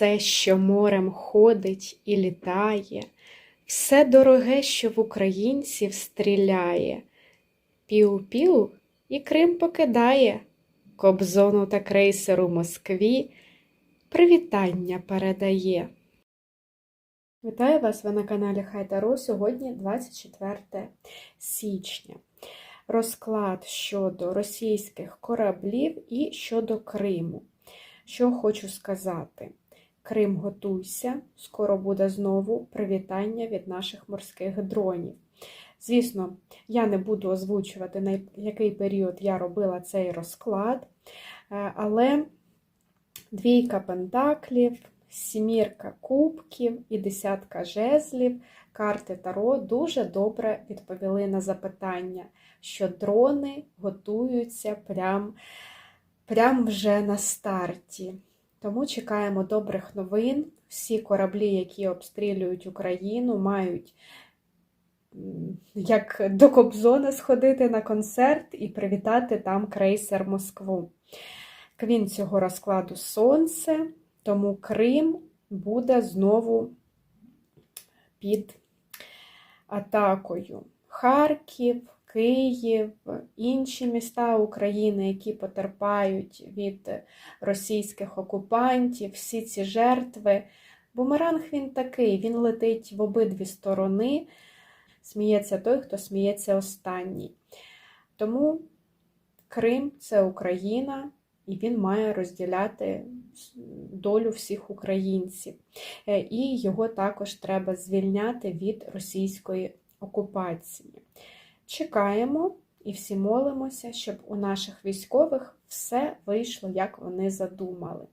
все, що морем ходить і літає, все дороге, що в українців стріляє. Піу-піу і Крим покидає, Кобзону та крейсеру Москві привітання передає. Вітаю вас! Ви на каналі Хай Таро. Сьогодні 24 січня. Розклад щодо російських кораблів і щодо Криму. Що хочу сказати: Крим готуйся, скоро буде знову привітання від наших морських дронів. Звісно, я не буду озвучувати, на який період я робила цей розклад, е, але двійка пентаклів, сімірка кубків і десятка жезлів, карти Таро дуже добре відповіли на запитання, що дрони готуються прям, прям вже на старті. Тому чекаємо добрих новин. Всі кораблі, які обстрілюють Україну, мають як до Кобзона сходити на концерт і привітати там крейсер Москву. Квін цього розкладу Сонце, тому Крим буде знову під атакою. Харків, Київ, інші міста України, які потерпають від російських окупантів, всі ці жертви. Бумеранг він такий, він летить в обидві сторони. Сміється той, хто сміється останній. Тому Крим це Україна, і він має розділяти долю всіх українців. І його також треба звільняти від російської окупації. Чекаємо і всі молимося, щоб у наших військових все вийшло, як вони задумали.